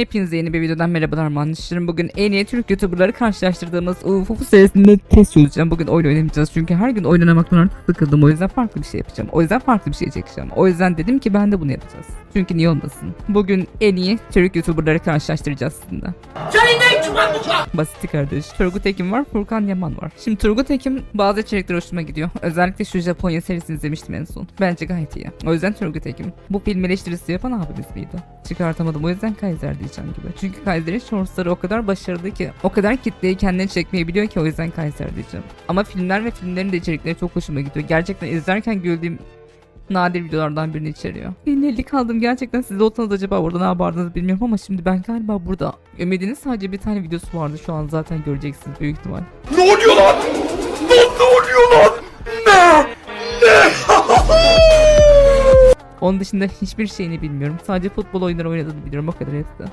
Hepinize yeni bir videodan merhabalar manşırım. Bugün en iyi Türk YouTuber'ları karşılaştırdığımız UFO serisinde test çözeceğim. Bugün oyun oynamayacağız çünkü her gün oynamaktan artık sıkıldım. O yüzden farklı bir şey yapacağım. O yüzden farklı bir şey çekeceğim. O yüzden dedim ki ben de bunu yapacağız. Çünkü niye olmasın? Bugün en iyi Türk YouTuber'ları karşılaştıracağız aslında. Basit kardeş. Turgut Ekim var, Furkan Yaman var. Şimdi Turgut Ekim bazı içerikler hoşuma gidiyor. Özellikle şu Japonya serisini izlemiştim en son. Bence gayet iyi. O yüzden Turgut Ekim. Bu film eleştirisi yapan abimiz miydi? Çıkartamadım o yüzden Kaiser diyeceğim gibi. Çünkü Kaiser'in shortsları o kadar başarılı ki, o kadar kitleyi kendine çekmeyi biliyor ki o yüzden Kaiser diyeceğim. Ama filmler ve filmlerin de içerikleri çok hoşuma gidiyor. Gerçekten izlerken güldüğüm nadir videolardan birini içeriyor. Dinledik kaldım gerçekten siz olsanız acaba orada ne yapardınız bilmiyorum ama şimdi ben galiba burada. Ümidinin sadece bir tane videosu vardı şu an zaten göreceksiniz büyük ihtimal. Ne oluyor lan? Lan ne oluyor lan? Onun dışında hiçbir şeyini bilmiyorum. Sadece futbol oyunları oynadığını biliyorum o kadar hepsi.